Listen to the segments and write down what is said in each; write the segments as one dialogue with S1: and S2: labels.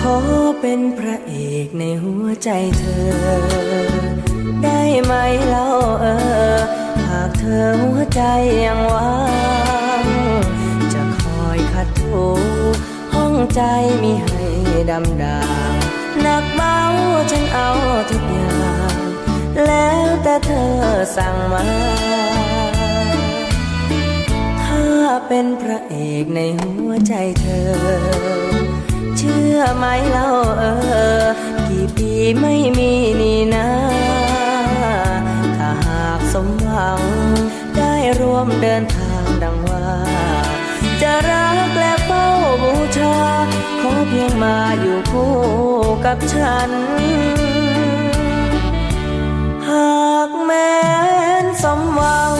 S1: ขอเป็นพระเอกในหัวใจเธอ ได้ไหมเล่าเออ หากเธอหัวใจยังว่างจะคอยขัดถูห้องใจมีให้ดำดางหนักเบาฉันเอาทุกอย่าง แล้วแต่เธอสั่งมาถ้าเป็นพระเอกในหัวใจเธอ อไหมเล่าเออ กี่ปีไม่มีนี่นะถ้าหากสมหวัง ได้ร่วมเดินทางดังว่า จะรักและเฝ้าบูชา ขอเพียงมาอยู่คู่กับฉัน หากแม้นสมหวัง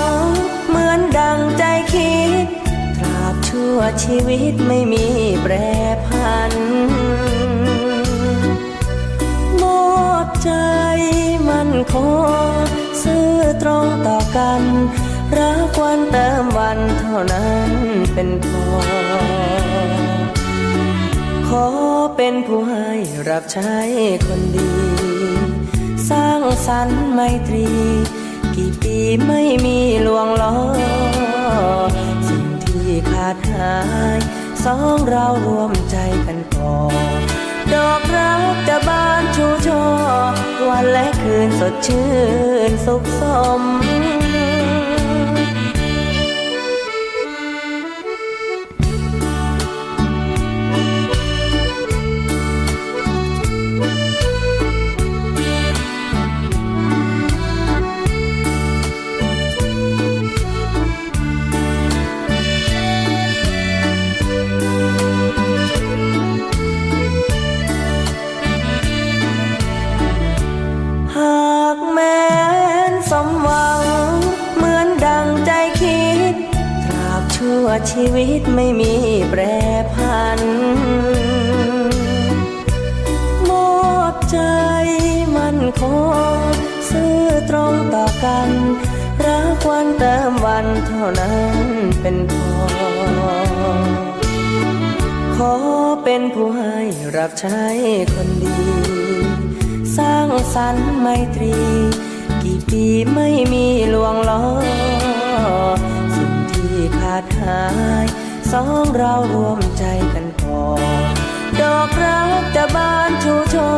S1: เหมือนดังใจคิดตราบชั่วชีวิตไม่มีแปรพัน ใจมันคงซื่อตรงต่อกัน รักวันเติมวันเท่านั้นเป็นพอขอเป็นผู้ให้รับใช้คนดี สร้างสรรค์ไมตรี กี่ปีไม่มีลวงล้อ สิ่งที่ขาดหาย สองเรารวมใจกันพอดอกรัก และคืนสดชื่นสุขสม ชีวิตไม่มีแปรพัน มอบใจมันคงซื่อตรงต่อกัน รักวันเติมวันเท่านั้นเป็นพอ ขอเป็นผู้ให้รับใช้คนดี สร้างสรรค์ไมตรี กี่ปีไม่มีลวงล้อ ขาดหาย สองเรารวมใจกันพอดอกรักจะบานชูช่อ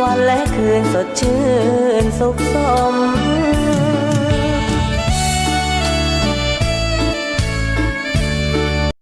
S1: วันและคืนสดชื่นสุขสม